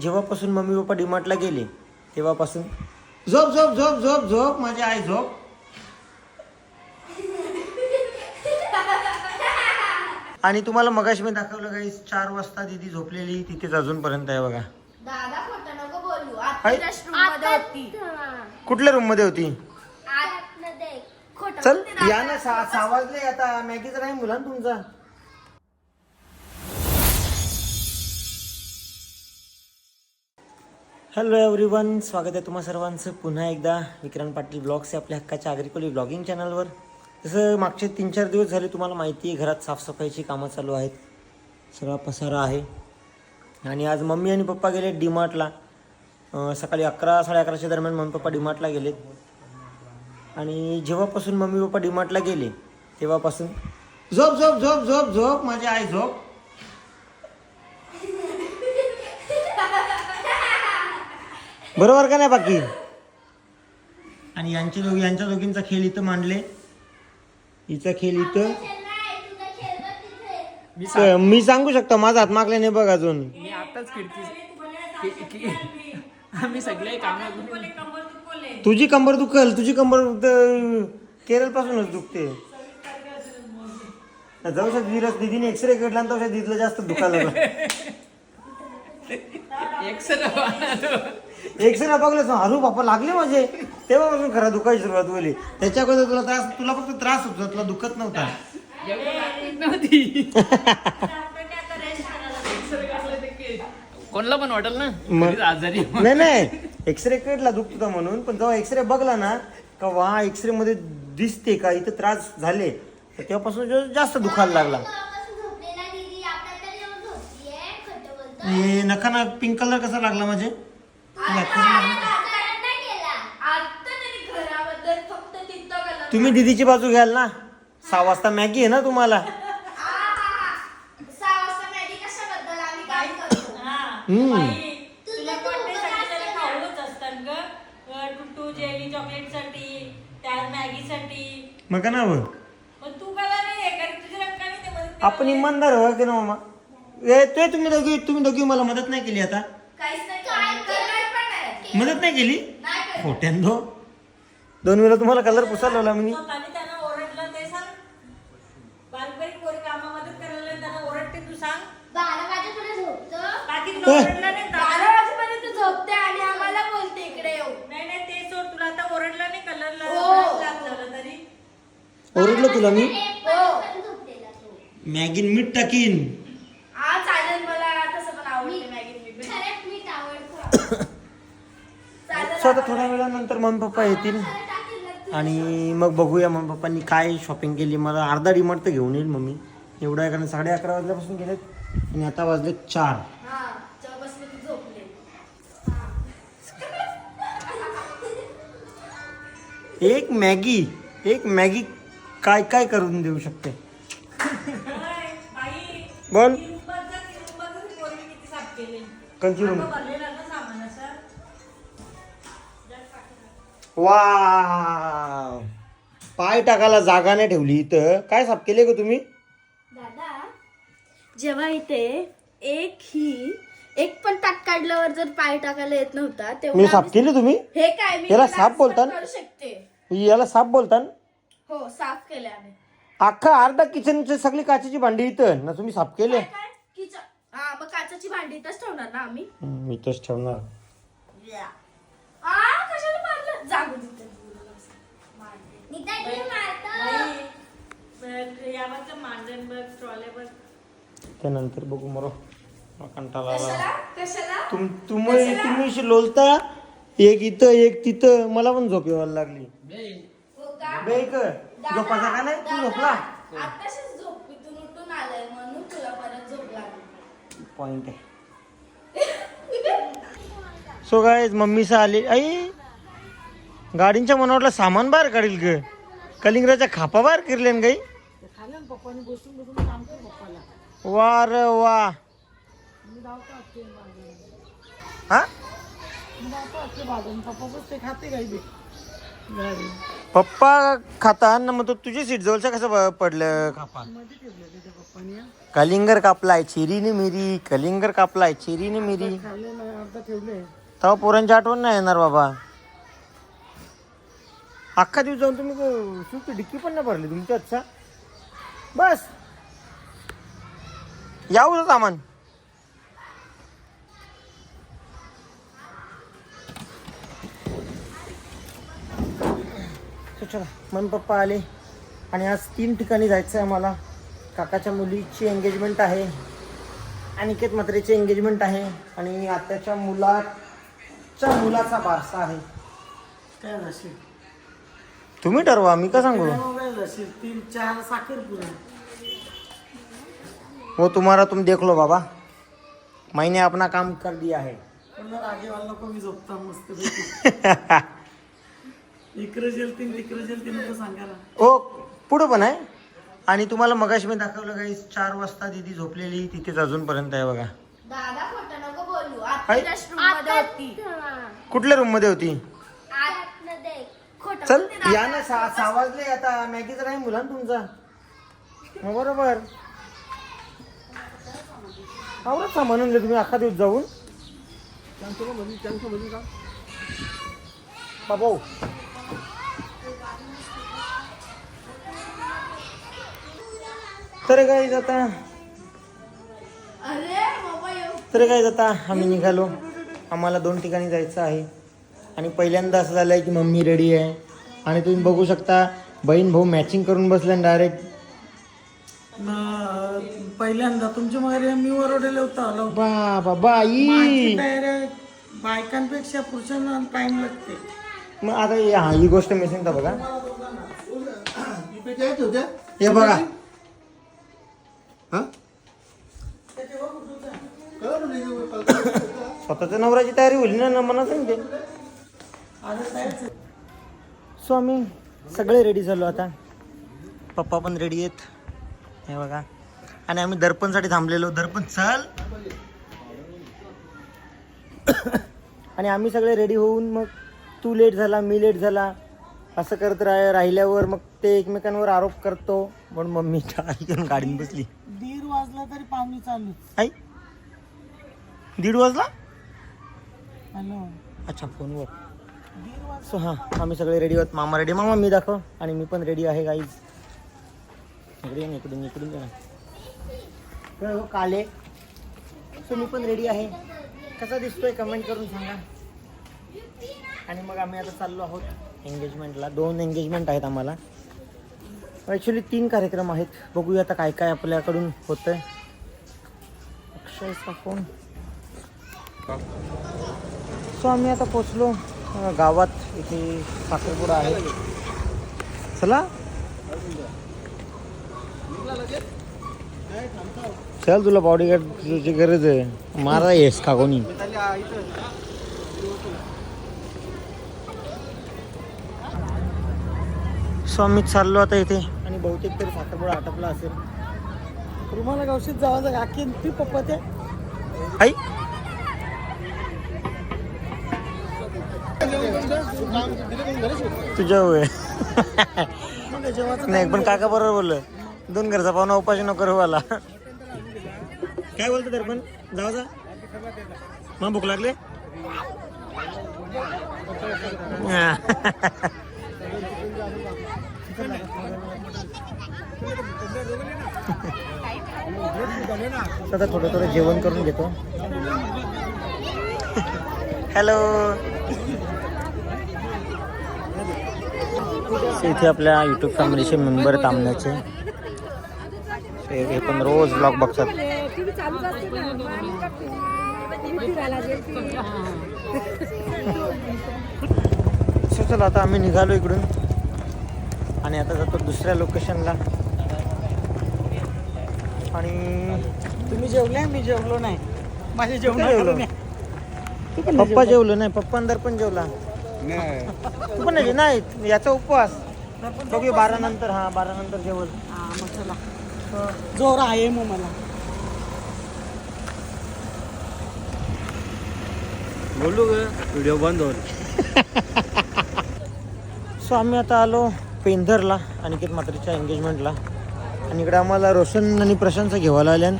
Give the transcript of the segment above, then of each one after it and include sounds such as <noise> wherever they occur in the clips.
जेव्हापासून mummy papa डिमार्टला गेले तेव्हापासून. झोप झोप झोप झोप झोप माझी आई झोप. आणि तुम्हाला मगाशी मी दाखवलं काही चार वाजता दिदी झोपलेली तिथेच अजूनपर्यंत आहे बघा. दादा खोटं नको बोलू. आई? आता रेस्टरूममध्ये होती. कुठल्या रूममध्ये होती? आतमध्ये. खोटं चल बोलते या. ना सहा सहा वाजले आता मॅगीचा टाइम मुला तुमचा. हॅलो एव्हरीवन स्वागत आहे तुम्हा सर्वांचं. पुन्हा एकदा विक्रांत पाटील ब्लॉग्स या आपल्या हक्काच्या आग्रिकोली ब्लॉगिंग चॅनलवर. जसं मागचे तीन चार दिवस झाले तुम्हाला माहिती आहे घरात साफसफाईची कामं चालू आहेत. सगळा पसारा आहे. आणि आज मम्मी आणि पप्पा गेले डीमार्टला. सकाळी अकरा साडे अकराच्या दरम्यान मम्मी पप्पा डीमार्टला गेलेत. आणि जेव्हापासून मम्मी पप्पा डीमार्टला गेले तेव्हापासून झोप झोप झोप झोप झोप माझी आई झोप. बरोबर का नाही बाकी? आणि यांचे दोघी यांच्या दोघींचा खेळ इथं मांडले. हिचा खेळ इथं? मी सांगू शकतो माझा हात मागला नाही बघ अजून. मी आताच खिडकी खि- खि- आम्ही सगळे काम तुझी कंबर दुखल तुझी कंबर केरळ पासूनच दुखते. जाऊ शकत दिरस दिदीने एक्सरे काढला तर दिदीला जास्त दुखायला लागलं. <laughs> एक्सरे बघलं अरे बापा लागले माझे. तेव्हापासून खरा दुखायची सुरुवात होईल. त्याच्या अगोदर तुला त्रास तुला फक्त त्रास होत होता तुला दुखत नव्हता. नव्हती कोणला पण वाटेल ना? आजारी नाही नाही. एक्सरे काढला दुखत होता म्हणून पण जेव्हा एक्सरे बघला ना का वा एक्सरे मध्ये दिसते का इथं त्रास झाले तर तेव्हापासून जो- जास्त दुखायला लागला. हे नका ना पिंक कलर कसा लागला म्हणजे तुम्ही दीदीची बाजू घ्याल ना? सहा वाजता मॅगी आहे ना तुम्हाला? मॅगी का ना आपण इमानदार हो की ना मामा? ए ते तुम्ही दोघी तुम्ही दोघी मला मदत नाही केली आता काहीच नाही काय करणार पण नाही मदत नाही केली. खोट्यांदो दोन वेळा तुम्हाला कलर पुसायला लावला मी. ओरडलं ते सांग. बारीक बारीक पोरी आता थोड्या वेळानंतर मम्मी पप्पा येतील. आणि मग बघूया मम्मी पप्पांनी काय शॉपिंग केली. मला अर्धा डिमार्ट तर घेऊन येईल मम्मी. एवढं आहे कारण साडे अकरा वाजल्यापासून गेलेत. आणि आता वाजले चार. एक मॅगी. एक मॅगी काय काय करून देऊ शकते? बोल. कंची वा पाय टाकायला जागा नाही ठेवली इथं. काय साफ केले का तुम्ही? दादा जेव्हा इथे एक ही एक पण टाक काढल्यावर जर पाय टाकायला येत नव्हता मी तेव्हा साफ केली तुम्ही? हे काय मी याला आज बोलता ना? करू शकते. याला साफ बोलता ना? हो साफ केले आम्ही. अख्खा अर्धा किचनची सगळी काचेची भांडी इथं. ना तुम्ही साफ केले? काय काय? किचन. हा मग काचाची भांडी इथंच ठेवणार ना आम्ही? हम्म, मी तोच ठेवणार. मारलं जागू बघ त्यानंतर बघू मरो. कंटाळा आला. तुम तुम्ही तुम्ही लोलता एक इथं एक तिथं. मला पण झोप यायला लागली. हो का? बेक झोपाचा का नाही? तू झोपला? आताशीच झोपेतून उठून आलाय म्हणून तुला परत झोप लागली. पॉइंट आहे. सो गाय मम्मीचं आले. आई! गाडींच्या मनावरला सामान बाहेर काढील ग. कलिंगराच्या खापा बाहेर किरले ना काही वा. रे वा हा? पप्पा खाते ना मग तो तुझ्या सीट जवळच्या कसं पडलं? कापा कलिंगर कापलाय चिरीने मिरी कलिंगर कापलाय चिरीने मिरी. तेव्हा पोरांची आठवण नाही येणार बाबा. अख्खा दिवस जाऊन तुम्ही क- डिक्की पण नाही भरली तुमची अच्छा. बस. यावं सामान. चला मम्मी पप्पा आले. आणि आज तीन ठिकाणी जायचं आहे आम्हाला. काकाच्या मुलीची एंगेजमेंट आहे. अनिकेत मात्रेची एंगेजमेंट आहे. आणि आत्याच्या मुलाच्या मुलाचा बारसा आहे. काय जाशील तुम्ही ठरवा मी का सांगू? तीन चार साखर पुरा वो तुम्हारा तुम देख लो बाबा. मैंने अपना काम कर दिया है. ओ <laughs> पुढं पण आहे. आणि तुम्हाला मगाशी मी दाखवलं काही चार वाजता दिदी झोपलेली तिथेच अजूनपर्यंत आहे बघा. कुठल्या रूममध्ये होती? चल. या ना सहा सहा वाजले आता. मॅगीचा टाइम मुला ना तुमचा बरोबर. आवडत का म्हणून तुम्ही अख्खा दिवस जाऊन. बाबा. तर काही आता अरे बाबा येऊ. तर काय आता आम्ही निघालो. आम्हाला दोन ठिकाणी जायचं आहे. आणि पहिल्यांदा असं झालं आहे की मम्मी रेडी आहे. आणि तुम्ही बघू शकता बहीण भाऊ मॅचिंग करून बसले डायरेक्ट पहिल्यांदा तुमच्या मागे मी वरवडेले होता आलो बा बाई! डायरेक्ट बायकांपेक्षा पुरुषांना टाइम लागते. मग आता हे- हा गोष्ट मी सांगता बघा. हे बघा. हा? स्वतःच्या नवऱ्याची तयारी होईल ना ना मला सांगते. सो आम्ही सगळे रेडी झालो आता. पप्पा पण रेडी आहेत. हे बघा. आणि आम्ही दर्पणसाठी थांबलेलो. दर्पण चल. आणि आम्ही सगळे रेडी होऊन मग तू लेट झाला मी लेट झाला. असं करत राह राहिल्यावर मग ते एकमेकांवर आरोप करतो. म्हणून मम्मी <laughs> घेऊन गाडीत बसली. दीड वाजला तरी पाहुणे चालू आई? दीड वाजला? हॅलो. अच्छा फोनवर. सो हां आम्ही सगळे रेडी आहोत. मामा रेडी मामा मी दाखव. आणि मी पण रेडी आहे गाईज सगळे ये इकडून इकडून ये ना. हो, काले. सो मी पण रेडी आहे. कसा दिसतोय कमेंट करून सांगा. आणि मग आम्ही आता चाललो आहोत एंगेजमेंटला दोन एंगेजमेंट आहेत आम्हाला. ॲक्च्युली तीन कार्यक्रम आहेत. बघूया आता काय काय आपल्याकडून होतंय. अक्षयचा फोन सो आम्ही आता पोचलो गावात इथे साखरपुडा आहे. चला. चल तुला बॉडीगार्डची गरज आहे. मारा येस का कोणी? सो आम्ही चाललो आता इथे. आणि बहुतेक तरी साखरपुडा आटपला असेल. रुमाला गावशीत जावाचं काकी ती पप्पा ते. आई तुझ्या होय. नाही पण काका बरोबर बोललं. दोन घरचा पाहुणा उपाशी नको करू आला. काय बोलतो तर पण? जाऊ जा. मग भूक लागले? हा. आता थोडं थोडं जेवण करून घेतो. हॅलो. इथे आपल्या युट्यूब फॅमिलीचे मेंबर थांबण्याचे हे पण रोज ब्लॉग बघतात. चला आता आम्ही निघालो इकडून. आणि आता जातो दुसऱ्या लोकेशनला आणि तुम्ही जेवले? मी जेवलो नाही. माझे जेवण जेवलो? नाही पप्पा जेवलो नाही पप्पा अंदर पण जेवला. तू पण नाही नाही याचा उपवास. बघूया बारा नंतर हा बारा नंतर हा मग चला. जोर आहे मग मला. बोलू ग व्हिडिओ बंद होईल. सो आम्ही आता आलो पेंधरला अनिकेत मात्रेच्या एंगेजमेंटला आणि इकडे आम्हाला रोशन आणि प्रशांत घेवायला आल्यान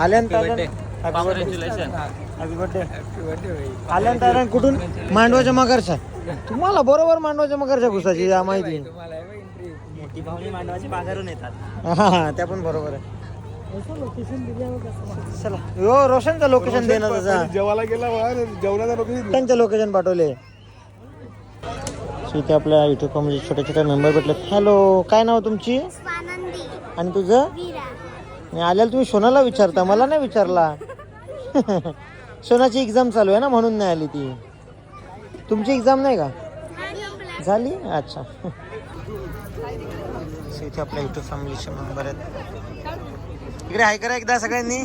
आल्यानंतर हॅपी बर्थडे आल्यानंतर आल्यान कुठून? मांडवाच्या मगरच्या. तुम्हाला बरोबर मांडवाच्या मगरच्या घुसाची या माहिती. मोठी भावनी मांडवाची बाजारून येतात. हा हा त्या पण बरोबर आहे. चला. हो रोशनचं लोकेशन देणार त्याचा जेवायला गेला जेवणाचा लोकेशन त्यांचे लोकेशन पाठवले. इथे आपल्या युट्यूब म्हणजे छोटे छोटे मेंबर भेटले हॅलो काय नाव तुमची? आणि तुझं? आल्याला तुम्ही सोनाला विचारता मला नाही विचारला. <laughs> सोनाची एक्झाम चालू आहे ना म्हणून नाही आली ती. तुमची एक्झाम नाही का? झाली अच्छा. इथे आपल्या युट्यूब फॅमिलीचे मेंबर आहेत. इकडे हाय करा एकदा सगळ्यांनी.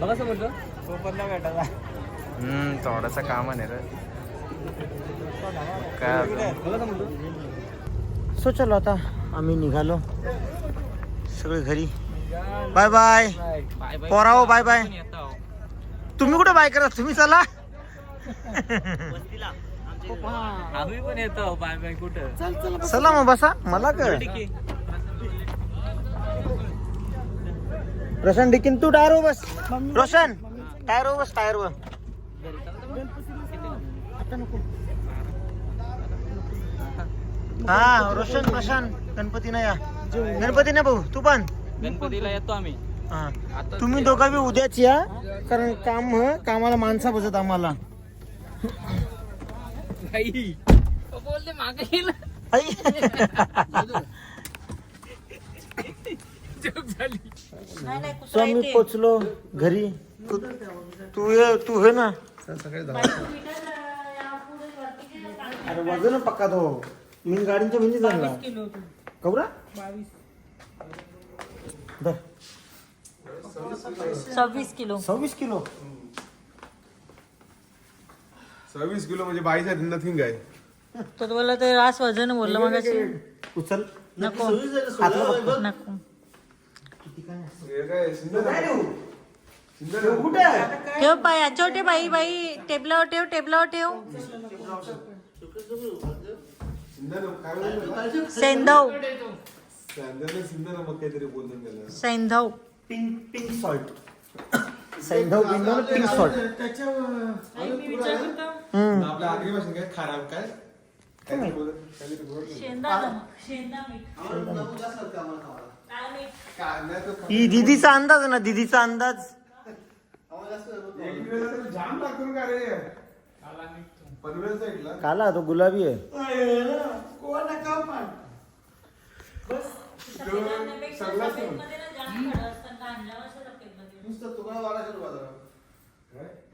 बघा समोर हम्म थोडासा काम आहे रे. काय? बघा सो चलो आता आम्ही निघालो. सगळे घरी. बाय बाय बाय बाय पोराओ बाय बाय तुम्ही कुठे बाय करा तुम्ही चला. <laughs> आम्ही पण येतो. बाय बाय कुठं? चला मग बसा. मला कर रोशन डिकीन तू टायर हो बस. रोशन टायर हो बस टायर वर हा रोशन प्रशांत गणपती नाही या. गणपती नाही भाऊ तू पण. गणपतीला येतो आम्ही. हा. तुम्ही दोघं बी उद्याच या कारण काम कामाला माणसा बसत आम्हाला. आई. <laughs> बोलते So आम्ही पोचलो घरी. तू तू ये तू हे ना. अरे वजन पक्का तो मी गाडीच्या भिंती झाला कवरा? धर. सव्वीस किलो. सव्वीस किलो. सव्वीस किलो म्हणजे बाईचा नथिंग आहे. तो बोलला ते रास वजन बोललं मग उचल. नको. हातला पकड. नको. कुठे आहे? ठेव पाय ठेव बाई बाई टेबलावर ठेव टेबलावर ठेव? सैंधव. सैंधव. पिंक पिंक सॉल्ट सैंधव बिंदव पिंक सॉल्ट आपल्या आगरी भाषेत काय खराब काय काय ते बोलत ही दिदीचा अंदाज आहे ना दिदीचा अंदाज. एक किलो तर जाम लागतो ना का रे पनवेल साईडला काला तो गुलाबी आहे नुसतं तुकडा रुपयाचा